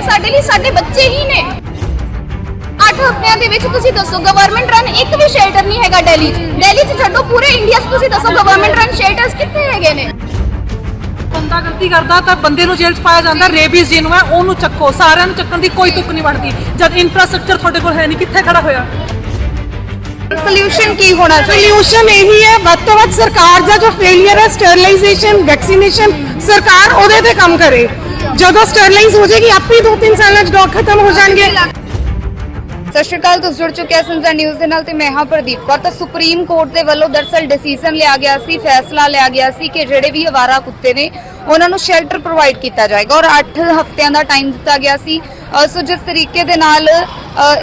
ਇਹ ਸਾਡੇ ਲਈ ਸਾਡੇ ਬੱਚੇ ਹੀ ਨੇ। 8 ਹਫ਼ਤਿਆਂ ਦੇ ਵਿੱਚ ਤੁਸੀਂ ਦੱਸੋ ਗਵਰਨਮੈਂਟ ਰਨ ਇੱਕ ਵੀ ਸ਼ੈਲਟਰ ਨਹੀਂ ਹੈਗਾ ਦਿੱਲੀ 'ਚ। ਦਿੱਲੀ 'ਚ ਛੱਡੋ ਪੂਰੇ ਇੰਡੀਆ 'ਚ ਤੁਸੀਂ ਦੱਸੋ ਗਵਰਨਮੈਂਟ ਰਨ ਸ਼ੈਲਟਰਸ ਕਿੱਥੇ ਹੈਗੇ ਨੇ? ਬੰਦਾ ਗਲਤੀ ਕਰਦਾ ਤਾਂ ਬੰਦੇ ਨੂੰ ਜੇਲ੍ਹ 'ਚ ਪਾਇਆ ਜਾਂਦਾ ਰੇਬੀਜ਼ ਜਿਹਨੂੰ ਹੈ ਉਹਨੂੰ ਚੱਕੋ। ਸਾਰਿਆਂ ਨੂੰ ਚੱਕਣ ਦੀ ਕੋਈ ਤੁੱਕ ਨਹੀਂ ਬਣਦੀ ਜਦ ਇਨਫਰਾਸਟ੍ਰਕਚਰ ਤੁਹਾਡੇ ਕੋਲ ਹੈ ਨਹੀਂ ਕਿੱਥੇ ਖੜਾ ਹੋਇਆ? ਸੋਲੂਸ਼ਨ ਕੀ ਹੋਣਾ ਚਾਹੀਦਾ? ਸੋਲੂਸ਼ਨ ਇਹੀ ਹੈ ਵੱਧ ਤੋਂ ਵੱਧ ਸਰਕਾਰ ਦਾ ਜੋ ਫੇਲਿਅਰ ਹੈ ਸਟਰਲਾਈਜੇਸ਼ਨ ਵੈਕਸੀਨੇਸ਼ਨ ਸਰਕਾਰ ਉਹਦੇ ਤੇ ਕੰਮ ਕਰੇ। ਜਦੋਂ ਸਟਰਲਾਈਜ਼ ਹੋ ਜਾਏਗੀ, ਆਪੇ 2-3 ਸਾਲਾਂ ਚ ਡੌਗ ਖਤਮ ਹੋ ਜਾਣਗੇ। ਸਤਿ ਸ਼੍ਰੀ ਅਕਾਲ, ਤੁਸੀਂ ਜੁੜ ਚੁੱਕੇ ਹੋ ਸੰਜਾ ਨਿਊਜ਼ ਦੇ ਨਾਲ ਤੇ ਮੈਂ ਹਾਂ ਪ੍ਰਦੀਪ ਕੌਰ। ਤਾਂ ਸੁਪਰੀਮ ਕੋਰਟ ਦੇ ਵੱਲੋਂ ਦਰਸਲ ਡਿਸੀਜਨ ਲਿਆ ਗਿਆ ਸੀ, ਫੈਸਲਾ ਲਿਆ ਗਿਆ ਸੀ ਕਿ ਜਿਹੜੇ ਵੀ ਅਵਾਰਾ ਕੁੱਤੇ ਨੇ, ਉਹਨਾਂ ਨੂੰ ਸ਼ੈਲਟਰ ਪ੍ਰੋਵਾਈਡ ਕੀਤਾ ਜਾਏਗਾ। ਔਰ 8 ਹਫ਼ਤਿਆਂ ਦਾ ਟਾਈਮ ਦਿੱਤਾ ਗਿਆ ਸੀ। ਸੋ ਜਿਸ ਤਰੀਕੇ ਦੇ ਨਾਲ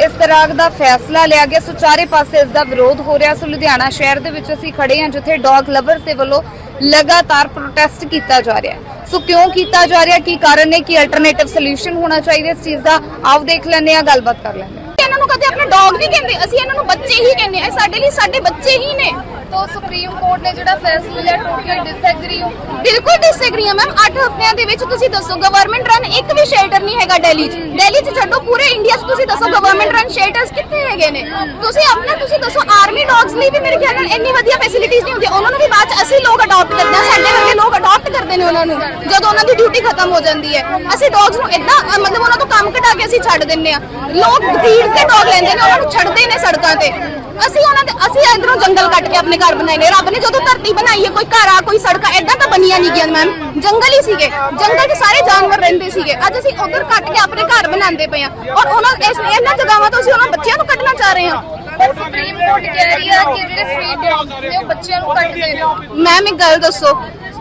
ਇਸ ਤਰ੍ਹਾਂ ਦਾ ਫੈਸਲਾ ਲਿਆ ਗਿਆ, ਸੋ ਚਾਰੇ ਪਾਸੇ ਇਸ ਦਾ ਵਿਰੋਧ ਹੋ ਰਿਹਾ। ਸੋ ਲੁਧਿਆਣਾ ਸ਼ਹਿਰ ਦੇ ਵਿੱਚ ਅਸੀਂ ਖੜੇ ਹਾਂ, ਜਿੱਥੇ ਡੌਗ ਲਵਰਸ ਦੇ ਵੱਲੋਂ ਲਗਾਤਾਰ ਪ੍ਰੋਟੈਸਟ ਕੀਤਾ ਜਾ ਰਿਹਾ ਹੈ। ਸੋ ਕਿਉਂ ਕੀਤਾ ਜਾ ਰਿਹਾ ਕੀ ਕਾਰਨ ਹੈ? ਕਿ ਅਲਟਰਨੇਟਿਵ ਸੋਲੂਸ਼ਨ ਹੋਣਾ ਚਾਹੀਦਾ? ਇਸ ਚੀਜ਼ ਦਾ ਆਓ ਦੇਖ ਲੈਂਦੇ ਹਾਂ, ਗੱਲਬਾਤ ਕਰ ਲੈਂਦੇ ਹਾਂ। ਇਹਨਾਂ ਨੂੰ ਕਦੇ ਆਪਣੇ ਡੌਗ ਨਹੀਂ ਕਹਿੰਦੇ ਅਸੀਂ ਇਹਨਾਂ ਨੂੰ ਬੱਚੇ ਹੀ ਕਹਿੰਦੇ ਆ ਸਾਡੇ ਲਈ ਸਾਡੇ ਬੱਚੇ ਹੀ ਨੇ। ਤੋ ਸੁਪਰੀਮ ਕੋਰਟ ਨੇ ਜਿਹੜਾ ਫੈਸਲਾ ਲਿਆ ਟੋਟਲੀ ਡਿਸਐਗਰੀ ਹੋ ਬਿਲਕੁਲ ਡਿਸਐਗਰੀ ਆ ਮੈਮ 8 ਹਫ਼ਤਿਆਂ ਦੇ ਵਿੱਚ ਤੁਸੀਂ ਦੱਸੋ ਗਵਰਨਮੈਂਟ ਰਨ ਇੱਕ ਵੀ ਸ਼ੈਲਟਰ ਨਹੀਂ ਹੈਗਾ ਦਿੱਲੀ 'ਚ। ਦਿੱਲੀ 'ਚ ਛੱਡੋ ਪੂਰੇ ਇੰਡੀਆ 'ਚ ਤੁਸੀਂ ਦੱਸੋ ਗਵਰਨਮੈਂਟ ਰਨ ਸ਼ੈਲਟਰਸ ਕਿੱਥੇ ਹੈਗੇ ਨੇ? ਤੁਸੀਂ ਆਪਣਾ ਤੁਸੀਂ ਦੱਸੋ ਆਰਮੀ ਡੌਗਸ ਲਈ ਵੀ ਮੇਰੇ ਖਿਆਲ ਨਾਲ ਇੰਨੀ ਵਧੀਆ ਫੈਸਿਲਿਟੀਆਂ ਨਹੀਂ ਹੁੰਦੀਆਂ। ਉਹਨਾਂ ਨੂੰ ਵੀ ਬਾਅਦ 'ਚ ਅਸੀਂ ਲੋਕ ਅਡਾਪਟ ਕਰਦੇ ਆ ਸਾਡੇ ਵਰਗੇ ਲੋਕ ਅਡਾਪਟ ਕਰਦੇ ਨੇ ਉਹਨਾਂ ਨੂੰ ਜਦੋਂ ਉਹਨਾਂ ਦੀ ਡਿਊਟੀ ਖਤਮ ਹੋ ਜਾਂਦੀ ਹੈ। ਅਸੀਂ ਡੌਗਸ ਨੂੰ ਇਦਾਂ ਮਤਲਬ ਉਹਨਾਂ ਤੋਂ ਕੰਮ ਘਟਾ ਕੇ ਅਸੀਂ ਛੱਡ ਦਿੰਨੇ ਆ। ਲੋਕ ਬਰੀਡ ਦੇ ਡੌਗ ਲੈਂਦੇ ਨੇ ਉਹਨਾਂ ਨੂੰ ਛੱਡਦੇ ਨੇ ਸੜਕਾਂ ਤੇ। ਅਸੀਂ ਉਹਨਾਂ ਦੇ ਅਸੀਂ ਇਧਰੋਂ ਜੰਗਲ ਕੱਟ ਕੇ ਆਪਣੇ ਘਰ ਬਣਾਏ ਨੇ। ਰੱਬ ਨੇ ਜਦੋਂ ਧਰਤੀ ਬਣਾਈ ਹੈ ਕੋਈ ਘਰ ਆ ਕੋਈ ਸੜਕਾਂ ਐਦਾਂ ਤਾਂ ਬਣੀਆਂ ਨਹੀਂ ਗਈਆਂ ਮੈਮ। ਜੰਗਲ ਹੀ ਸੀਗੇ। ਜੰਗਲ 'ਚ ਸਾਰੇ ਜਾਨਵਰ ਰਹਿੰਦੇ ਸੀਗੇ। ਅੱਜ ਅਸੀਂ ਉਧਰ ਕੱਟ ਕੇ ਆਪਣੇ ਘਰ ਬਣਾਉਂਦੇ ਪਏ ਆ ਔਰ ਉਹਨਾਂ ਇਸ ਇਹਨਾਂ ਜਗ੍ਹਾਵਾਂ ਤੋਂ ਅਸੀਂ ਉਹਨਾਂ ਬੱਚਿਆਂ ਨੂੰ ਕੱਢਣਾ ਚਾਹ ਰਹੇ ਹਾਂ। ਪਰ ਸੁਪਰੀਮ ਕੋਰਟ ਕਹਿ ਰਹੀ ਹੈ ਕਿ ਜਿਹੜੇ ਸਟਰੀਟ ਡੌਗਸ ਨੇ ਉਹ ਬੱਚਿਆਂ ਨੂੰ ਕੱਟਦੇ ਨੇ। ਮੈਮ ਇੱਕ ਗੱਲ ਦੱਸੋ।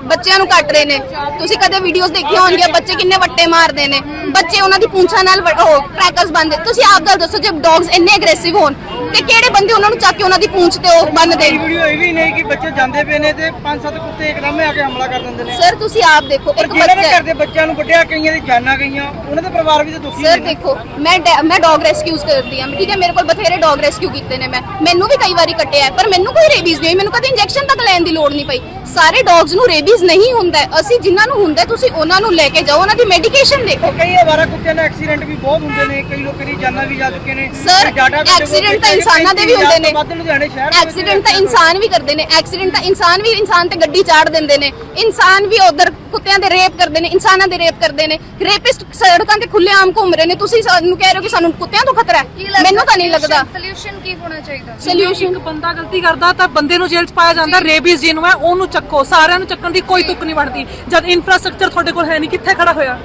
ਬੱਚਿਆਂ ਨੂੰ ਕੱਟ ਰਹੇ ਨੇ। ਤੁਸੀਂ ਕਦੇ ਵੀਡੀਓਜ਼ ਦੇਖੀਆਂ ਹੋਣਗੀਆਂ ਬੱਚੇ ਕਿੰਨੇ ਵੱਟੇ ਮਾਰਦੇ ਨੇ। ਬੱਚੇ ਉਹਨਾਂ ਦੀ ਪੂੰਛਾਂ ਨਾਲ ਉਹ ਟਰੈਕਰਸ ਬੰਨਦੇ ਤੁਸੀਂ ਆਪ ਗੱਲ ਦੱਸੋ ਜੇ ਡੌਗਸ ਇੰਨੇ ਐਗਰੈਸਿਵ ਹੋਣ ਤੇ ਕਿਹੜੇ ਬੰਦੇ ਉਹਨਾਂ ਨੂੰ ਚੱਕ ਕੇ ਉਹਨਾਂ ਦੀ ਪੂੰਛ ਤੇ ਉਹ ਬੰਨਦੇ ਇਹ ਵੀਡੀਓ ਇਹ ਵੀ ਨਹੀਂ ਕਿ ਬੱਚੇ ਜਾਂਦੇ ਪਏ ਨੇ ਤੇ ਪੰਜ ਸੱਤ ਕੁੱਤੇ ਇੱਕਦਮ ਆ ਕੇ ਹਮਲਾ ਕਰ ਦਿੰਦੇ ਨੇ। ਸਰ ਤੁਸੀਂ ਆਪ ਦੇਖੋ ਪਰ ਇੱਕ ਜਿਹਨਾਂ ਦੇ ਬੱਚਾ ਘਰ ਦੇ ਬੱਚਿਆਂ ਨੂੰ ਵੱਢਿਆ ਕਈਆਂ ਦੀ ਜਾਨਾਂ ਗਈਆਂ ਉਹਨਾਂ ਦੇ ਪਰਿਵਾਰ ਵੀ ਤਾਂ ਦੁਖੀ ਸਰ ਨੇ। ਦੇਖੋ ਮੈਂ ਡੈ- ਮੈਂ ਡੌਗ ਰੈਸਕਿਊਜ਼ ਕਰਦੀ ਹਾਂ ਠੀਕ ਹੈ? ਮੇਰੇ ਕੋਲ ਬਥੇਰੇ ਡੌਗ ਰੈਸਕਿਊ ਕੀਤੇ ਨੇ ਮੈਂ। ਮੈਨੂੰ ਵੀ ਕਈ ਵਾਰੀ ਕੱਟਿਆ ਹੈ, ਪਰ ਮੈਨੂੰ ਕੋਈ ਰੇਬੀਜ਼ ਨਹੀਂ ਹੋਈ ਮੈਨੂੰ ਕਦੇ ਇੰਜੈਕਸ਼ਨ ਤੱਕ ਲੈਣ ਦੀ ਲੋੜ ਨਹੀਂ ਪਈ। ਸਾਰੇ ਡੌਗਸ ਨੂੰ ਰੇਬੀਜ਼ ਨਹੀਂ ਹੁੰਦਾ ਹੈ। ਅਸੀਂ ਜਿਨ੍ਹਾਂ ਨੂੰ ਹੁੰਦਾ ਹੈ, ਤੁਸੀਂ ਉਹਨਾਂ ਨੂੰ ਲੈ ਕੇ ਜਾਓ। ਉਹਨਾਂ ਦੀ ਮੈਡੀਕੇਸ਼ਨ ਦੇਖੋ। ਕਈ ਅਵਾਰਾ ਕੁੱਤਿਆਂ ਨਾਲ ਐਕਸੀਡੈਂਟ ਵੀ ਬਹੁਤ ਹੁੰਦੇ ਨੇ। ਕਈ ਲੋਕਾਂ ਦੀ ਜਾਨਾਂ ਵੀ ਜਾ ਚੁੱਕੇ ਨੇ। Accident ਤਾਂ ਕਿ ਇਨਸਾਨਾਂ ਦੇ ਵੀ ਹੁੰਦੇ ਨੇ। ਵੱਧ ਲੁਧਿਆਣੇ ਸ਼ਹਿਰ ਦੇ ਵਿੱਚ ਐਕਸੀਡੈਂਟ ਤਾਂ ਇਨਸਾਨ ਵੀ ਕਰਦੇ ਨੇ। ਐਕਸੀਡੈਂਟ ਤਾਂ ਇਨਸਾਨ ਵੀ ਇਨਸਾਨ ਤੇ ਗੱਡੀ ਚਾੜ ਦਿੰਦੇ ਨੇ। ਇਨਸਾਨ ਵੀ ਉਧਰ ਕੁੱਤਿਆਂ ਦੇ ਰੇਪ ਕਰਦੇ ਨੇ ਇਨਸਾਨਾਂ ਦੇ ਰੇਪ ਕਰਦੇ ਨੇ। ਰੇਪਿਸਟ ਸੜਕਾਂ ਤੇ ਖੁੱਲੇ ਆਮ ਘੁੰਮ ਰਹੇ ਨੇ। ਤੁਸੀਂ ਸਾਨੂੰ ਕਹਿ ਰਹੇ ਹੋ ਕਿ ਸਾਨੂੰ ਕੁੱਤਿਆਂ ਤੋਂ ਖਤਰਾ ਹੈ। ਮੈਨੂੰ ਤਾਂ ਨਹੀਂ ਲੱਗਦਾ। ਸੋਲੂਸ਼ਨ ਕੀ ਹੋਣਾ ਚਾਹੀਦਾ? ਸੋਲੂਸ਼ਨ ਇੱਕ ਬੰਦਾ ਗਲਤੀ ਕਰਦਾ ਤਾਂ ਬੰਦੇ ਨੂੰ ਜੇਲ੍ਹ 'ਚ ਪਾਇਆ ਜਾਂਦਾ। ਰੇਬੀਜ਼ ਜਿਹਨੂੰ ਹੈ ਉਹਨੂੰ ਚੱਕੋ। ਸਾਰਿਆਂ ਨੂੰ ਚੱਕਣ ਦੀ ਕੋਈ ਤੁੱਕ ਨਹੀਂ ਬਣਦੀ। ਜਦ ਇਨਫਰਾਸਟ੍ਰਕਚਰ ਤੁਹਾਡੇ ਕੋਲ ਹੈ ਨਹੀਂ ਕਿੱਥੇ ਖੜਾ ਹੋਇਆ?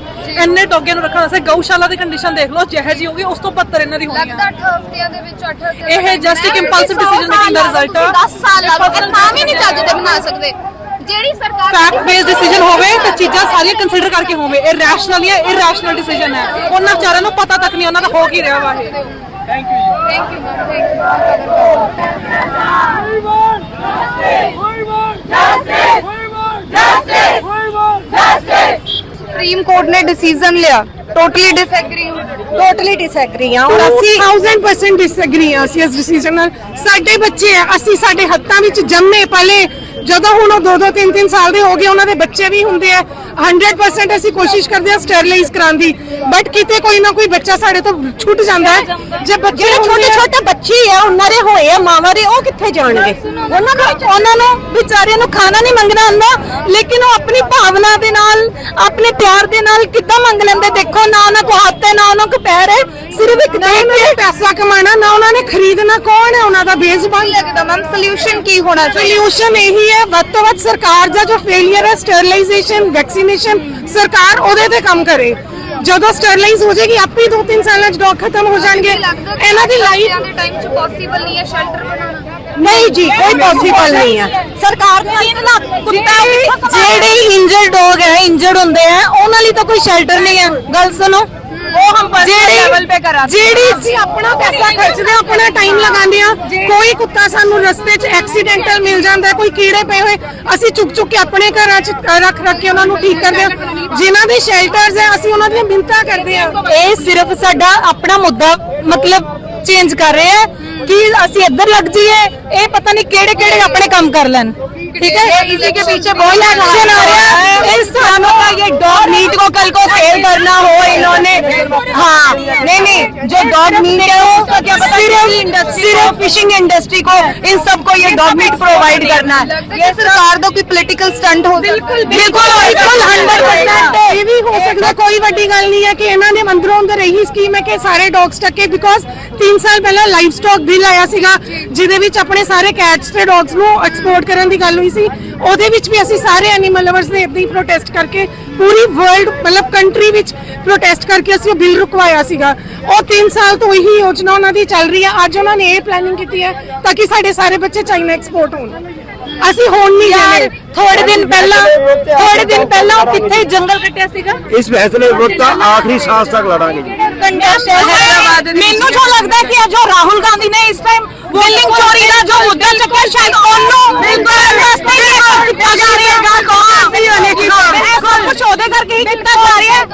ਇੰਨੇ ਡੌਗੇ ਨੂੰ ਰੱਖਣ ਵਾਸਤੇ ਗਊਸ਼ਾਲਾ ਦੀ ਕੰਡੀਸ਼ਨ ਦੇਖ ਲਓ ਜਿਹੇ ਜੀ ਹੋਗੀ ਉਸ ਤੋਂ ਬੱਤਰ ਇਹਨਾਂ ਦੀ ਹੋਣੀ ਲੱਗਦਾ ਆ 8 ਹਫ਼ਤਿਆਂ ਦੇ ਵਿੱਚ 8 ਹਫ਼ਤਿਆਂ ਦਾ ਇਹ ਜਸਟ ਇੱਕ। ਇੰਪਲਸਿਵ ਡਿਸੀਜਨ ਦਾ ਰਿਜ਼ਲਟ ਆ। 10 ਸਾਲ ਲਾ ਲਓ ਇਹ ਤਾਂ ਵੀ ਨਹੀਂ ਚੱਜ ਤੇ ਬਣਾ ਸਕਦੇ। ਜਿਹੜੀ ਸਰਕਾਰ ਫੈਕਟ ਬੇਸਡ ਡਿਸੀਜਨ ਹੋਵੇ ਤਾਂ ਚੀਜ਼ਾਂ ਸਾਰੀਆਂ ਕੰਸੀਡਰ ਕਰਕੇ ਹੋਵੇ। ਇਹ ਰੈਸ਼ਨਲ ਜਾਂ ਇਰੈਸ਼ਨਲ ਡਿਸੀਜਨ ਹੈ ਉਹਨਾਂ ਵਿਚਾਰਿਆਂ ਨੂੰ ਪਤਾ ਤੱਕ ਨਹੀਂ ਉਹਨਾਂ ਦਾ ਹੋ ਕੀ ਰਿਹਾ ਵਾ ਇਹ। Thank you ji. Thank supreme court ਨੇ ਡਿਸੀਜਨ ਲਿਆ। ਟੋਟਲੀ ਡਿਸਐਗਰੀ ਟੋਟਲੀ ਡਿਸਐਗਰੀ ਆ ਔਰ ਅਸੀਂ 1000% ਡਿਸਐਗਰੀ ਆ ਅਸੀਂ ਇਸ ਡਿਸੀਜਨ ਨਾਲ। ਸਾਡੇ ਬੱਚੇ ਆ ਅਸੀਂ ਸਾਡੇ ਹੱਥਾਂ ਵਿੱਚ ਜੰਮੇ ਪਲੇ ਜਦੋਂ ਹੁਣ ਉਹ 2-2 3-3 ਸਾਲ ਦੇ ਹੋ ਗਏ ਉਹਨਾਂ ਦੇ ਬੱਚੇ ਵੀ ਹੁੰਦੇ ਆ। 100% ਅਸੀਂ ਕੋਸ਼ਿਸ਼ ਕਰਦੇ ਆ ਸਟਰਲਾਈਜ਼ ਕਰਾਉਣ ਦੀ। ਬਟ ਕਿਤੇ ਕੋਈ ਨਾ ਕੋਈ ਬੱਚਾ ਸਾਡੇ ਤੋਂ ਛੁੱਟ ਜਾਂਦਾ ਹੈ। ਜੇ ਬੱਚੇ ਛੋਟੇ ਛੋਟੇ ਬੱਚੇ ਆ ਉਹਨਾਂ ਦੇ ਹੋਏ ਆ ਮਾਵਾਂ ਦੇ ਉਹ ਕਿੱਥੇ ਜਾਣਗੇ? ਉਹਨਾਂ ਨੂੰ ਉਹਨਾਂ ਨੂੰ ਵਿਚਾਰਿਆਂ ਨੂੰ ਖਾਣਾ ਨਹੀਂ ਮੰਗਣਾ ਆਉਂਦਾ ਲੇਕਿਨ ਉਹ ਆਪਣੀ ਭਾਵਨਾ ਦੇ ਨਾਲ ਆਪਣੇ ਪਿਆਰ ਦੇ ਨਾਲ ਕਿੱਦਾਂ ਮੰਗ ਲੈਂਦੇ? ਦੇਖੋ ਨਾ ਉਹਨਾਂ ਕੋ ਹੱਥ ਹੈ ਨਾ ਉਹਨਾਂ ਕੋ ਪੈਰ ਹੈ। ਸਿਰਫ ਇੱਕ ਦੇਖ ਕੇ ਪੈਸਾ ਕਮਾਣਾ ਨਾ ਉਹਨਾਂ ਨੇ ਖਰੀਦਣਾ। ਕੌਣ ਹੈ ਉਹਨਾਂ ਦਾ ਬੇਜ਼ਬਾਨ? ਲੱਗਦਾ ਮੈਮ ਸੋਲੂਸ਼ਨ ਕੀ ਹੋਣਾ ਚਾਹੀਦਾ? ਸੋਲੂਸ਼ਨ ਇਹੀ ਹੈ। ਵੱਧ ਤੋਂ ਵੱਧ ਸਰਕਾਰ ਦਾ ਜੋ ਫੇਲਿਅਰ ਹੈ ਸਟਰਲਾਈਜੇਸ਼ਨ ਵੈਕਸੀਨੇਸ਼ਨ ਸਰਕਾਰ ਉਹਦੇ ਤੇ ਕੰਮ ਕਰੇ। ਜਦੋਂ ਸਟਰਲਾਈਜ਼ ਹੋ ਜਾਏਗੀ ਆਪੇ ਹੀ 2-3 ਸਾਲਾਂ ਚ ਡੌਗ ਖਤਮ ਹੋ ਜਾਣਗੇ। ਇਹਨਾਂ ਦੀ ਲਾਈਫ ਦੇ ਟਾਈਮ 'ਚ ਪੋਸੀਬਲ ਨਹੀਂ ਹੈ ਸ਼ੈਲਟਰ ਬਣਾਉਣਾ। ਨਹੀਂ ਜੀ ਕੋਈ ਪੋਸੀਬਲ ਨਹੀਂ ਹੈ। ਸਰਕਾਰ ਨੇ 3 ਲੱਖ ਕੁੱਤਾ ਜਿਹੜੇ ਇੰਜਰਡ ਡੌਗ ਹੈ ਇੰਜਰਡ ਹੁੰਦੇ ਆ ਉਹਨਾਂ ਲਈ ਤਾਂ ਕੋਈ ਸ਼ੈਲਟਰ ਨਹੀਂ ਹੈ। ਗੱਲ ਸੁਣੋ। ਉਹ ਹਮ ਜਿਹੜੇ ਲੈਵਲ ਤੇ ਕਰਾ ਜਿਹੜੀ ਅਸੀਂ ਆਪਣਾ ਪੈਸਾ ਖਰਚਦੇ ਹਾਂ, ਆਪਣਾ ਟਾਈਮ ਲਗਾਉਂਦੇ ਆ ਕੋਈ ਕੁੱਤਾ ਸਾਨੂੰ ਰਸਤੇ 'ਚ ਐਕਸੀਡੈਂਟਲ ਮਿਲ ਜਾਂਦਾ ਹੈ, ਕੋਈ ਕੀੜੇ ਪਏ ਹੋਏ ਅਸੀਂ ਚੁੱਕ ਚੁੱਕ ਕੇ ਆਪਣੇ ਘਰਾਂ 'ਚ ਰੱਖ ਰੱਖ ਕੇ ਉਹਨਾਂ ਨੂੰ ਠੀਕ ਕਰਦੇ ਆ ਜਿਨ੍ਹਾਂ ਦੇ ਸ਼ੈਲਟਰਸ ਹੈ ਅਸੀਂ ਉਹਨਾਂ ਦੀਆਂ ਮਿੰਤਾ ਕਰਦੇ ਆ ਇਹ ਸਿਰਫ ਸਾਡਾ ਆਪਣਾ ਮੁੱਦਾ ਮਤਲਬ ਚੇਂਜ ਕਰ ਰਹੇ ਆ ਕਿ ਅਸੀਂ ਇੱਧਰ ਲੱਗ ਜਾਈਏ ਇਹ ਪਤਾ ਨਹੀਂ ਕਿਹੜੇ ਕਿਹੜੇ ਆਪਣੇ ਕੰਮ ਕਰ ਲੈਣ। ठीक है इसी के पीछे बहुत एक्शन हो रहा है इस थानों का ये डॉग मीट को कल को फेल करना हो इन्होंने हाँ नहीं नहीं जो डॉग मीट है वो सिर्फ़ सिर्फ़ फिशिंग इंडस्ट्री को इन सबको ये डॉग मीट प्रोवाइड करना है ये सरकार दो की पोलिटिकल स्टंट हो बिल्कुल बिल्कुल हंड्रेड परसेंट ये भी हो सकता है कोई ਵੱਡੀ ਗੱਲ ਨਹੀਂ ਹੈ ਕਿ ਇਹਨਾਂ ਨੇ ਮੰਦਰੋਂ ਅੰਦਰ ਇਹੀ ਸਕੀਮ ਹੈ ਕਿ ਸਾਰੇ ਡੌਗਸ ਟੱਕੇ ਬਿਕੋਜ਼ 3 ਸਾਲ ਪਹਿਲਾਂ ਲਾਈਵ ਸਟਾਕ ਬਿੱਲ ਆਇਆ ਸੀਗਾ ਜਿਹਦੇ ਵਿੱਚ ਆਪਣੇ ਸਾਰੇ ਕੈਟਸ ਤੇ ਡੌਗਸ ਨੂੰ ਹੋਈ ਸੀ। ਉਹਦੇ ਵਿੱਚ ਵੀ ਅਸੀਂ ਸਾਰੇ ਐਨੀਮਲ ਲਵਰਸ ਨੇ ਇਦਾਂ ਹੀ ਪ੍ਰੋਟੈਸਟ ਕਰਕੇ ਪੂਰੀ ਵਰਲਡ ਮਤਲਬ ਕੰਟਰੀ ਵਿੱਚ ਪ੍ਰੋਟੈਸਟ ਕਰਕੇ ਅਸੀਂ ਉਹ ਬਿੱਲ ਰੁਕਵਾਇਆ ਸੀਗਾ। ਉਹ 3 ਸਾਲ ਤੋਂ ਇਹੀ ਯੋਜਨਾ ਉਹਨਾਂ ਦੀ ਚੱਲ ਰਹੀ ਹੈ। ਅੱਜ ਉਹਨਾਂ ਨੇ ਇਹ ਪਲੈਨਿੰਗ ਕੀਤੀ ਹੈ ਤਾਂ ਕਿ ਸਾਡੇ ਸਾਰੇ ਬੱਚੇ ਚਾਈਨਾ ਐਕਸਪੋਰਟ ਹੋਣ। ਅਸੀਂ ਹੁਣ ਨਹੀਂ ਜਾਣੇ ਥੋੜੇ ਦਿਨ ਪਹਿਲਾਂ ਥੋੜੇ ਦਿਨ ਪਹਿਲਾਂ ਉਹ ਕਿੱਥੇ ਜੰਗਲ ਕੱਟਿਆ ਸੀਗਾ? ਇਸ ਫੈਸਲੇ ਵਿਰੁੱਧ ਤਾਂ ਆਖਰੀ ਸਾਹ ਤੱਕ ਲੜਾਂਗੇ ਜੀ। ਕੰਡਾ ਸ਼ਹਿਰ ਹੈਦਰਾਬਾਦ ਮੈਨੂੰ ਜੋ ਲੱਗਦਾ ਕਿ ਅੱਜ ਉਹ ਰਾਹੁਲ ਗਾਂਧੀ ਨੇ ਇਸ ਟਾਈਮ ਬਿਲਿੰਗ ਚੋਰੀ ਦਾ ਜੋ ਮੁੱਦਾ ਚੱਕਿਆ ਸ਼ਾਇਦ ਉਹਨੂੰ ਕਰਨ ਵਾਸਤੇ ਹੀ ਇਹ ਕੀਤਾ ਜਾ ਰਿਹਾ ਹੈ ਇਹ ਸਭ ਕੁਝ ਉਹਦੇ ਕਰਕੇ ਹੀ ਕੀਤਾ ਜਾ ਰਿਹਾ ਹੈ?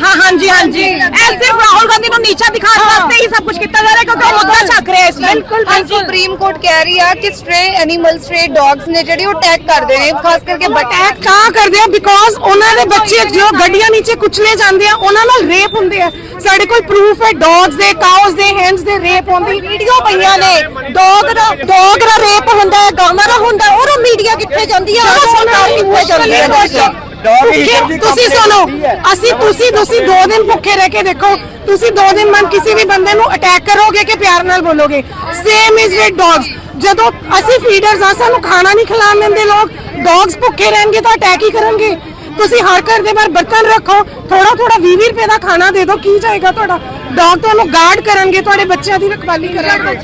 ਹਾਂ ਹਾਂਜੀ ਹਾਂਜੀ। ਇਹ ਸਿਰਫ ਰਾਹੁਲ ਗਾਂਧੀ ਨੂੰ ਨੀਚਾ ਦਿਖਾਉਣ ਵਾਸਤੇ ਹੀ ਸਭ ਕੁਝ ਕੀਤਾ ਜਾ ਰਿਹਾ ਹੈ ਕਿਉਂਕਿ ਉਹ ਮੁੱਦਾ ਚੱਕ ਰਿਹਾ ਇਸ ਬਿਲਕੁਲ ਸੁਪਰੀਮ ਕੋਰਟ ਕਹਿ ਰਹੀ ਆ ਕਿ ਸਟ੍ਰੇ ਐਨੀਮਲ ਸਟ੍ਰੇ ਡੌਗਸ ਨੇ ਜਿਹੜੇ ਉਹ ਅਟੈਕ ਕਰਦੇ ਨੇ ਖਾਸ ਕਰਕੇ ਅਟੈਕ ਤਾਂ ਕਰਦੇ ਆ ਬਿਕੋਜ਼ ਉਹਨਾਂ ਦੇ ਬੱਚੇ ਜੋ ਗੱਡੀਆਂ ਨੀਚੇ ਕੁਚਲੇ ਜਾਂਦੇ ਆ ਉਹਨਾਂ ਨਾਲ ਰੇਪ ਹੁੰਦੇ ਆ। ਸਾਡੇ ਕੋਲ ਪ੍ਰੂਫ ਹੈ ਡੌਗਸ ਦੇ ਕਾਊਸ ਦੇ ਹੈਂਡਸ ਦੇ ਰੇਪ ਹੁੰਦੀ ਵੀਡੀਓ ਪਈਆਂ ਨੇ। ਡੌਗ ਦਾ ਡੌਗ ਦਾ ਰੇਪ ਹੁੰਦਾ ਹੈ ਗਾਵਾਂ ਦਾ ਹੁੰਦਾ ਹੈ, ਉਹ ਮੀਡੀਆ ਕਿੱਥੇ ਜਾਂਦੀ ਹੈ? ਉਹ ਸਰਕਾਰ ਕਿੱਥੇ ਜਾਂਦੀ ਹੈ? ਭੁੱਖੇ- ਤੁਸੀਂ ਸੁਣੋ ਅਸੀਂ ਤੁਸੀਂ ਤੁਸੀਂ ਦੋ ਦਿਨ ਭੁੱਖੇ ਰਹਿ ਕੇ ਦੇਖੋ। ਤੁਸੀਂ ਦੋ ਦਿਨ ਮਨ ਕਿਸੇ ਵੀ ਬੰਦੇ ਨੂੰ ਅਟੈਕ ਕਰੋਗੇ ਕਿ ਪਿਆਰ ਨਾਲ ਬੋਲੋਗੇ? ਸੇਮ ਇਜ਼ ਵਿਦ ਡੌਗਸ ਜਦੋਂ ਅਸੀਂ ਫੀਡਰਸ ਆ ਸਾਨੂੰ ਖਾਣਾ ਨਹੀਂ ਖਿਲਾਉਣ ਦਿੰਦੇ ਲੋਕ। ਡੌਗਸ ਭੁੱਖੇ ਰਹਿਣਗੇ ਤਾਂ ਅਟੈਕ ਹੀ ਕਰਨਗੇ। ਤੁਸੀਂ ਹਰ ਘਰ ਦੇ ਬਾਹਰ ਬਰਤਨ ਰੱਖੋ ਥੋੜਾ ਥੋੜਾ 20 20 ਰੁਪਏ ਦਾ ਖਾਣਾ ਦੇ ਦਿਓ ਕੀ ਜਾਏਗਾ ਤੁਹਾਡਾ ਡੌਗ ਤੁਹਾਨੂੰ ਗਾਰਡ ਕਰਨਗੇ ਤੁਹਾਡੇ ਬੱਚਿਆਂ ਦੀ ਰਖਵਾਲੀ ਕਰਨਗੇ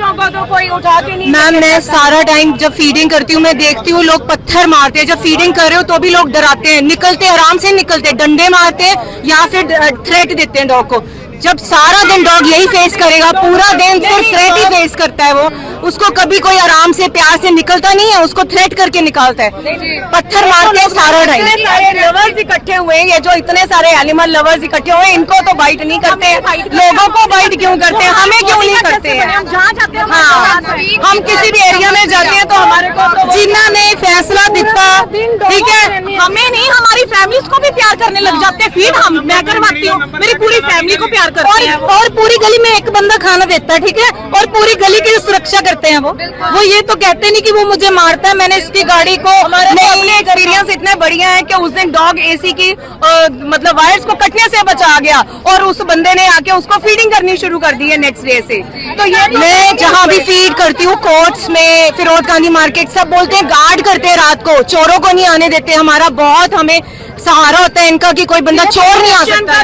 मैम मैं सारा टाइम जब फीडिंग करती हूँ मैं देखती हूँ लोग पत्थर मारते हैं जब फीडिंग कर रहे हो तो भी लोग डराते हैं निकलते आराम से निकलते डंडे मारते हैं या फिर थ्रेट देते हैं डॉग को जब सारा दिन डॉग यही फेस करेगा पूरा दिन सिर्फ थ्रेट ही फेस करता है वो उसको कभी कोई आराम से प्यार से निकलता नहीं है उसको थ्रेट करके निकालता है। पत्थर मारते हैं सारा सारे लवर्स इकट्ठे हुए हैं ये जो इतने सारे एनिमल लवर्स इकट्ठे हुए इनको तो बाइट नहीं करते। हैं लोगों को बाइट क्यों करते हैं? हमें क्यों नहीं करते हैं? हाँ हम किसी भी एरिया में जाते हैं तो हमारे को जिन्ना ने फैसला दिता ठीक है? हमें नहीं हमारी फैमिली को भी प्यार करने लग जाते हैं। फ़ीड हम मैं करवाती हूँ। मेरी पूरी फैमिली को प्यार करते हैं। और पूरी गली में एक बंदा खाना देता है ठीक है? और पूरी गली की सुरक्षा करते हैं वो। वो ये तो कहते नहीं कि वो मुझे मारता है मैंने इसकी गाड़ी को नहीं एक्सपीरियंस इतने बढ़िया है कि उस दिन डॉग एसी की अ, मतलब वायर्स को कटने से बचा गया और उस बंदे ने आके उसको फीडिंग करनी शुरू कर दी है नेक्स्ट डे से। तो ये मैं जहाँ भी फ़ीड करती हूँ कोर्ट्स में फिरोज गांधी मार्केट सब बोलते हैं गार्ड करते हैं रात को चोरों को नहीं आने देते हमारा बहुत हमें सहारा होता है इनका कि कोई बंदा चोर नहीं आ सकता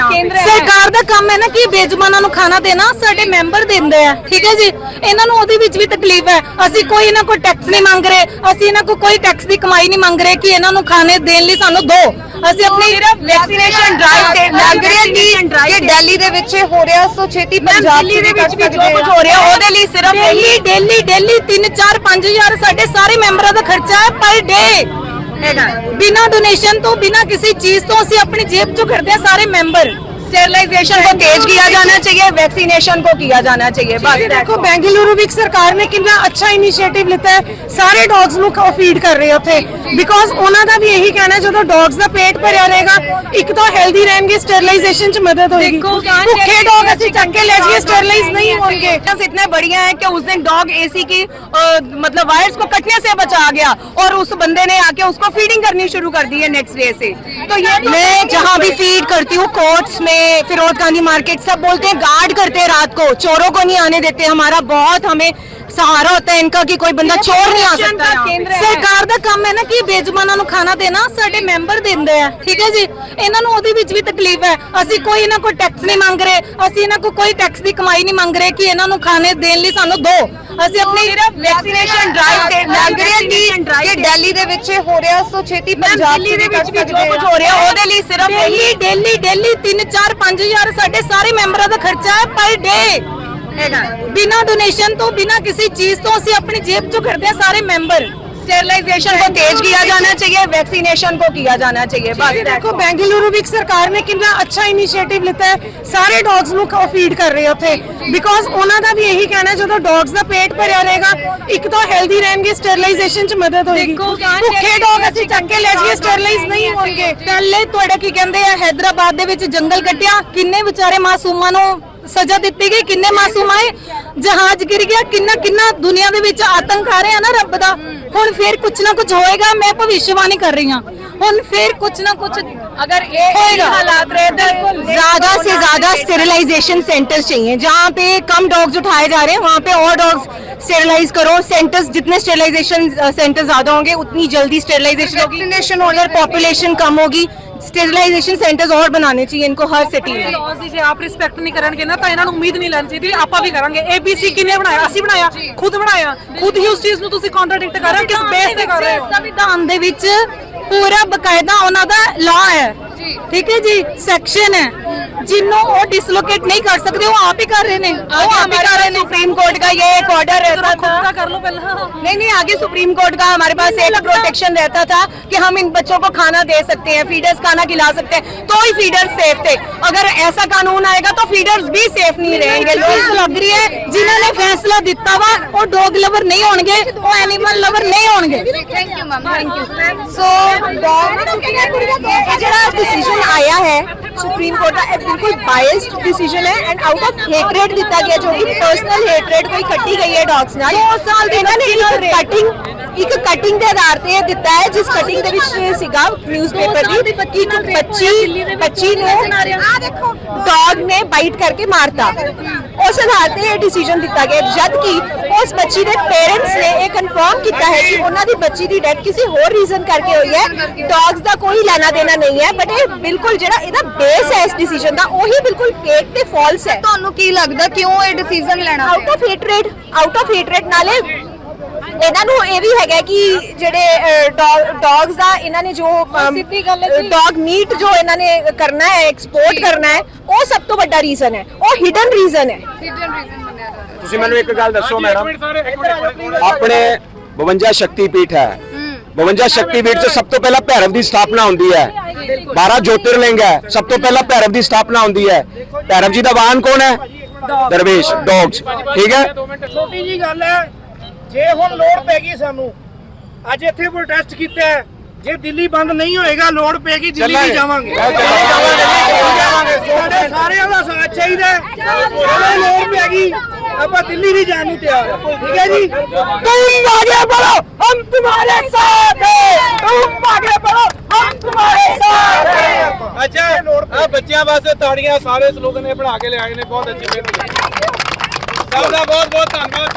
ਸਰਕਾਰ ਦਾ ਕੰਮ ਹੈ ਨਾ ਕਿ ਬੇਜਮਾਨਾਂ ਨੂੰ ਖਾਣਾ ਦੇਣਾ ਸਾਡੇ ਮੈਂਬਰ ਦਿੰਦੇ ਆ ਠੀਕ ਹੈ ਜੀ ਇਹਨਾਂ ਨੂੰ ਉਹਦੇ ਵਿੱਚ ਵੀ ਤਕਲੀਫ ਹੈ ਅਸੀਂ ਕੋਈ ਇਹਨਾਂ ਕੋਲ ਟੈਕਸ ਨਹੀਂ ਮੰਗ ਰਹੇ ਅਸੀਂ ਇਹਨਾਂ ਕੋਲ ਕੋਈ ਟੈਕਸ ਦੀ ਕਮਾਈ ਨਹੀਂ ਮੰਗ ਰਹੇ ਕਿ ਇਹਨਾਂ ਨੂੰ ਖਾਣੇ ਦੇਣ ਲਈ ਸਾਨੂੰ ਦੋ ਅਸੀਂ ਆਪਣੀ ਵੈਕਸੀਨੇਸ਼ਨ ਡਰਾਈਵ ਤੇ ਲੱਗ ਰਹੀ ਹੈ ਕਿ ਕਿ ਦਿੱਲੀ ਦੇ ਵਿੱਚ ਇਹ ਹੋ ਰਿਹਾ ਸੋ ਛੇਤੀ ਪੰਜਾਬ ਦਿੱਲੀ ਦੇ ਵਿੱਚ ਵੀ ਜੋ ਕੁਝ ਹੋ ਰਿਹਾ ਉਹਦੇ ਲਈ ਸਿਰਫ ਡੇਲੀ ਡੇਲੀ ਡੇਲੀ 3 4 5000 ਸਾਡੇ ਸਾਰੇ ਮੈਂਬਰਾਂ ਦਾ ਖਰਚਾ ਹੈ ਪਰ ਡੇ ਹੈਗਾ ਬਿਨਾ ਡੋਨੇਸ਼ਨ ਤੋਂ, ਬਿਨਾ ਕਿਸੇ ਚੀਜ਼ ਤੋਂ ਅਸੀਂ ਆਪਣੀ ਜੇਬ ਚੋਂ ਕਰਦੇ ਹਾਂ ਸਾਰੇ ਮੈਂਬਰ। स्टेरिलाइजेशन को तेज किया जाना चाहिए वैक्सीनेशन को किया जाना चाहिए बस ਇਹ ਦੇਖੋ ਬੈਂਗਲੁਰੂ ਵਿੱਚ ਸਰਕਾਰ ਨੇ ਕਿੰਨਾ ਅੱਛਾ ਇਨੀਸ਼ੀਏਟਿਵ ਲਿੱਤਾ ਹੈ ਸਾਰੇ ਡੌਗਸ ਨੂੰ ਫੀਡ ਕਰ ਰਹੇ ਆ ਉੱਥੇ ਬਿਕੋਜ਼ ਉਹਨਾਂ ਦਾ ਵੀ ਇਹੀ ਕਹਿਣਾ ਹੈ, ਜਦੋਂ ਡੌਗਸ ਦਾ ਪੇਟ ਭਰਿਆ ਰਹੇਗਾ ਇੱਕ ਤਾਂ ਹੈਲਦੀ ਰਹਿਣਗੇ ਸਟਰਲਾਈਜੇਸ਼ਨ ਚ ਮਦਦ ਹੋਏਗੀ देखो कहाँ ਭੁੱਖੇ ਡੌਗ ਅਸੀਂ ਚੱਕ ਕੇ ਲੈ ਜਾਈਏ ਸਟਰਲਾਈਜ਼ ਨਹੀਂ ਹੋਣਗੇ Experience इतने बढ़िया है कि उस दिन डॉग एसी की अ, मतलब वायर्स को कटने से बचा गया और उस बंदे ने आके उसको फीडिंग करनी शुरू कर दी है नेक्स्ट डे से तो ये मैं जहाँ भी फीड करती हूँ कोर्ट्स में फिरोज गांधी मार्केट सब बोलते हैं गार्ड करते हैं रात को चोरों को नहीं आने देते हमारा बहुत हमें सहारा होता है इनका कि कोई बंदा चोर नहीं आ सकता ਸਰਕਾਰ ਦਾ ਕੰਮ ਹੈ ਨਾ ਕਿ ਬੇਜਮਾਨਾਂ ਨੂੰ ਖਾਣਾ ਦੇਣਾ ਸਾਡੇ ਮੈਂਬਰ ਦਿੰਦੇ ਆ ਠੀਕ ਹੈ ਜੀ ਇਹਨਾਂ ਨੂੰ ਉਹਦੇ ਵਿੱਚ ਵੀ ਤਕਲੀਫ ਹੈ ਅਸੀਂ ਕੋਈ ਇਹਨਾਂ ਕੋਲ ਟੈਕਸ ਨਹੀਂ ਮੰਗ ਰਹੇ ਅਸੀਂ ਇਹਨਾਂ ਕੋਲ ਕੋਈ ਟੈਕਸ ਦੀ ਕਮਾਈ ਨਹੀਂ ਮੰਗ ਰਹੇ ਕਿ ਇਹਨਾਂ ਨੂੰ ਖਾਣੇ ਦੇਣ ਲਈ ਸਾਨੂੰ ਦੋ ਅਸੀਂ ਆਪਣੀ ਵੈਕਸੀਨੇਸ਼ਨ ਡਰਾਈਵ ਤੇ ਲੱਗ ਰਹੀ ਹੈ ਕਿ ਦਿੱਲੀ ਦੇ ਵਿੱਚ ਹੋ ਰਿਹਾ ਸੋ ਛੇਤੀ ਪੰਜਾਬ ਦਿੱਲੀ ਦੇ ਵਿੱਚ ਵੀ ਜੋ ਕੁਝ ਹੋ ਰਿਹਾ ਉਹਦੇ ਲਈ ਸਿਰਫ ਡੇਲੀ ਡੇਲੀ ਡੇਲੀ 3 4 5000 ਸਾਡੇ ਸਾਰੇ ਮੈਂਬਰਾਂ ਦਾ ਖਰਚਾ ਹੈ ਪਰ ਡੇ। ਹੈਗਾ। ਬਿਨਾ ਡੋਨੇਸ਼ਨ ਤੋਂ ਬਿਨਾ ਕਿਸੇ ਚੀਜ਼ ਤੋਂ ਅਸੀਂ ਆਪਣੀ ਜੇਬ ਚੋਂ ਕਰਦੇ ਹਾਂ ਸਾਰੇ ਮੈਂबर स्टेरलाइजेशन को तेज किया जाना चाहिए वैक्सीनेशन को किया जाना चाहिए ਬਸ ਦੇਖੋ ਬੈਂਗਲੁਰੂ ਵਿੱਚ ਸਰਕਾਰ ਨੇ ਕਿੰਨਾ ਅੱਛਾ ਇਨੀਸ਼ੀਏਟਿਵ ਲਿੱਤਾ ਹੈ ਸਾਰੇ ਡੌਗਸ ਨੂੰ ਫੀਡ ਕਰ ਰਹੇ ਆ ਉੱਥੇ ਬਿਕੋਜ਼ ਉਹਨਾਂ ਦਾ ਵੀ ਇਹੀ ਕਹਿਣਾ ਹੈ, ਜਦੋਂ ਡੌਗਸ ਦਾ ਪੇਟ ਭਰਿਆ ਰਹੇਗਾ ਇੱਕ ਤਾਂ ਹੈਲਦੀ ਰਹਿਣਗੇ ਸਟਰਲਾਈਜੇਸ਼ਨ 'ਚ ਮਦਦ ਹੋਏਗੀ ਦੇਖੋ, ਸਰਕਾਰ ਭੁੱਖੇ ਡੌਗ ਅਸੀਂ ਚੱਕ ਕੇ ਲੈ ਜਾਈਏ ਸਟਰਲਾਈਜ਼ ਨਹੀਂ ਹੋਣਗੇ ਪਹਿਲੇ ਤੁਹਾਡਾ ਕੀ ਕਹਿੰਦੇ ਆ ਹైదరాబాద్ ਦੇ ਵਿੱਚ ਜੰਗਲ ਕੱਟਿਆ ਕਿੰਨੇ ਵਿਚਾਰੇ ਮਾਸੂਮਾਂ ਨੂੰ ਸਜ਼ਾ ਦਿੱਤੀ ਗਈ ਕਿੰਨੇ ਮਾਸੂਮ ਆਏ ਜਹਾਜ਼ ਗਿਰ ਗਿਆ ਕਿੰਨਾ ਕਿੰਨਾ ਦੁਨੀਆ ਦੇ ਵਿੱਚ ਆਤੰਕ ਆ ਰਿਹਾ ਹੁਣ ਫੇਰ ਕੁਝ ਨਾ ਕੁਝ ਹੋਏਗਾ ਮੈਂ ਭਵਿੱਖਬਾਣੀ ਕਰ ਰਹੀ ਹਾਂ ਹੁਣ ਫੇਰ ਕੁਝ ਨਾ ਕੁਝ अगर ये हालात रहे तो ज्यादा से ज्यादा स्टेरिलाइजेशन सेंटर्स चाहिए जहाँ पे कम डॉग्स उठाए जा रहे हैं वहाँ पे और डॉग्स स्टेरिलाइज करो सेंटर्स जितने स्टेरिलाइजेशन सेंटर ज्यादा होंगे उतनी जल्दी स्टेरिलाइजेशन होगी Vaccination अगर पॉपुलेशन कम होगी स्टेरिलाइजेशन सेंटर्स और बनाने चाहिए इनको हर सिटी में ਲਾਜ਼ ਦੀ ਜੇ ਆਪ ਰਿਸਪੈਕਟ ਨਹੀਂ ਕਰਨਗੇ ਨਾ ਤਾਂ ਇਹਨਾਂ ਨੂੰ ਉਮੀਦ ਨਹੀਂ ਲੈਣੀ ਚਾਹੀਦੀ ਆਪਾਂ ਵੀ ਕਰਾਂਗੇ ABC ਕਿਨੇ ਬਣਾਇਆ ਅਸੀਂ ਬਣਾਇਆ ਖੁਦ ਬਣਾਇਆ ਖੁਦ ਹੀ ਉਸ ਚੀਜ਼ ਨੂੰ ਤੁਸੀਂ ਕੰਟਰਡਿਕਟ ਕਰ ਰਹੇ ਹੋ ਕਿਸ ਬੇਸ ਤੇ ਕਰ ਰਹੇ ਹੋ ਸੰਵਿਧਾਨ ਦੇ ਵਿੱਚ ਪੂਰਾ ਬਕਾਇਦਾ ਉਹਨਾਂ ਦਾ ਲਾਅ ਹੈ ਠੀਕ ਹੈ ਜੀ ਸੈਕਸ਼ਨ ਹੈ जिन्हों वो डिसलोकेट नहीं कर सकते वो आप ही कर रहे हैं वो आप ही कर रहे हैं सुप्रीम कोर्ट का ये एक ऑर्डर रहता ਖੁਦ था ਦਾ ਕਰ ਲਓ ਪਹਿਲਾਂ नहीं नहीं आगे सुप्रीम कोर्ट का हमारे पास एक प्रोटेक्शन रहता था कि हम इन बच्चों को खाना दे सकते हैं फीडर्स खाना खिला सकते हैं तो ही फीडर्स सेफ थे अगर ऐसा कानून आएगा तो फीडर्स भी सेफ नहीं रहेंगे लोग लग रही है जिन्होंने फैसला दिता वा वो डॉग लवर नहीं होंगे वो एनिमल लवर नहीं होंगे thank you ma'am thank you so ਇਹ ਜਿਹੜਾ ਡਿਸੀਜਨ ਆਇਆ ਹੈ ਸੁਪਰੀਮ ਕੋਰਟ ਦਾ ਇਹ ਬਿਲਕੁਲ ਬਾਇਸਡ ਡਿਸੀਜਨ ਹੈ ਐਂਡ ਆਊਟ ਆਫ ਹੇਟਰੇਡ ਦਿੱਤਾ ਗਿਆ ਜੋ ਕਿ ਪਰਸਨਲ ਹੇਟਰੇਡ ਕੋਈ ਕੱਟੀ ਗਈ ਹੈ ਡੌਗਸ ਨਾਲ। 2 ਸਾਲ ਦੇ ਇਹਨਾਂ ਨੇ ਇੱਕ ਕਟਿੰਗ ਇੱਕ ਕਟਿੰਗ ਦੇ ਆਧਾਰ ਤੇ ਇਹ ਦਿੱਤਾ ਹੈ ਜਿਸ ਕਟਿੰਗ ਦੇ ਵਿੱਚ ਸੀਗਾ ਨਿਊਜ਼ਪੇਪਰ ਦੀ ਇੱਕ ਬੱਚੀ ਬੱਚੀ ਨੂੰ ਆ ਦੇਖੋ ਡੌਗ ਨੇ ਬਾਈਟ ਕਰਕੇ ਮਾਰਤਾ। ਉਸ ਆਧਾਰ ਤੇ ਇਹ ਡਿਸੀਜਨ ਦਿੱਤਾ ਗਿਆ ਜਦ ਕਿ ਉਸ ਬੱਚੀ ਦੇ ਪੇਰੈਂਟਸ ਨੇ ਇਹ ਕਨਫਰਮ ਕੀਤਾ ਹੈ ਕਿ ਉਹਨਾਂ ਦੀ ਬੱਚੀ ਦੀ ਡੈਥ ਕਿਸੇ ਹੋਰ ਰੀਜ਼ਨ ਕਰਕੇ ਹੋਈ ਹੈ। ਡੌਗਸ ਦਾ ਕੋਈ ਲੈਣਾ ਦੇਣਾ ਨਹੀਂ ਹੈ ਬਟ ਇਹ ਬਿਲਕੁਲ ਜਿਹੜਾ ਇਹਦਾ ਬੇਸ ਹੈ ਇਸ ਡਿਸੀਜਨ ਦਾ ਉਹੀ ਬਿਲਕੁਲ ਫੇਕ ਤੇ ਫਾਲਸ ਹੈ। ਤੁਹਾਨੂੰ ਕੀ ਲੱਗਦਾ ਕਿਉਂ ਇਹ ਡਿਸੀਜਨ ਲੈਣਾ out of hatred out of hatred ਨਾਲੇ ਇਹਨਾਂ ਨੂੰ ਇਹ ਵੀ ਹੈਗਾ ਕਿ ਜਿਹੜੇ ਡੌਗਸ ਦਾ ਇਹਨਾਂ ਨੇ ਜੋ ਡੌਗ ਮੀਟ ਜੋ ਇਹਨਾਂ ਨੇ ਕਰਨਾ ਹੈ ਐਕਸਪੋਰਟ ਕਰਨਾ ਹੈ ਉਹ ਸਭ ਤੋਂ ਵੱਡਾ ਰੀਜ਼ਨ ਹੈ। ਉਹ ਹਿਡਨ ਰੀਜ਼ਨ ਹੈ। ਤੁਸੀਂ ਮੈਨੂੰ ਇੱਕ ਗੱਲ ਦੱਸੋ ਮੈਡਮ ਆਪਣੇ 52 ਸ਼ਕਤੀਪੀਠ ਹੈ। 52 ਸ਼ਕਤੀਪੀਠ 'ਚ ਸਭ ਤੋਂ ਪਹਿਲਾਂ ਭੈਰਵ ਦੀ ਸਥਾਪਨਾ ਹੁੰਦੀ ਹੈ। 12 ਜੋਤਿਰਲਿੰਗ ਹੈ। ਸਭ ਤੋਂ ਪਹਿਲਾਂ ਭੈਰਵ ਦੀ ਸਥਾਪਨਾ ਹੁੰਦੀ ਹੈ। ਭੈਰਵ ਜੀ ਦਾ ਵਾਹਨ ਕੌਣ ਹੈ? ਦਰਵੇਸ਼ ਡੌਗਸ ਠੀਕ ਹੈ? ਛੋਟੀ ਜੀ ਗੱਲ ਹੈ ਜੇ ਹੁਣ ਲੋੜ ਪੈ ਗਈ ਸਾਨੂੰ ਅੱਜ ਇੱਥੇ ਪ੍ਰੋਟੈਸਟ ਕੀਤਾ ਹੈ ਜੇ ਦਿੱਲੀ ਬੰਦ ਨਹੀਂ ਹੋਏਗਾ ਲੋੜ ਪੈਗੀ ਦਿੱਲੀ ਵੀ ਜਾਵਾਂਗੇ। ਸਾਡੇ ਦਾ ਸਾਥ ਚਾਹੀਦਾ ਹੈ। ਲੋੜ ਪੈਗੀ ਆਪਾਂ ਦਿੱਲੀ ਵੀ ਜਾਣ ਨੂੰ ਤਿਆਰ ਠੀਕ ਹੈ ਜੀ? ਤੁਮ ਆਗੇ ਬੜੋ ਹਮ ਤੁਹਾਡੇ ਸਾਥ। ਹੈ ਤੁਮ ਆਗੇ ਬੜੋ तुम्हारे साथ हैं ਅੱਛਾ ਆ ਬੱਚਿਆਂ ਵਾਸਤੇ ਤਾੜੀਆਂ ਸਾਰੇ ਸਲੋਗਨ ਇਹ ਬਣਾ ਕੇ ਲਿਆਏ ਨੇ ਬਹੁਤ ਅੱਛੀ ਮਿਹਨਤ ਸਭ ਦਾ ਬਹੁਤ ਬਹੁਤ ਧੰਨਵਾਦ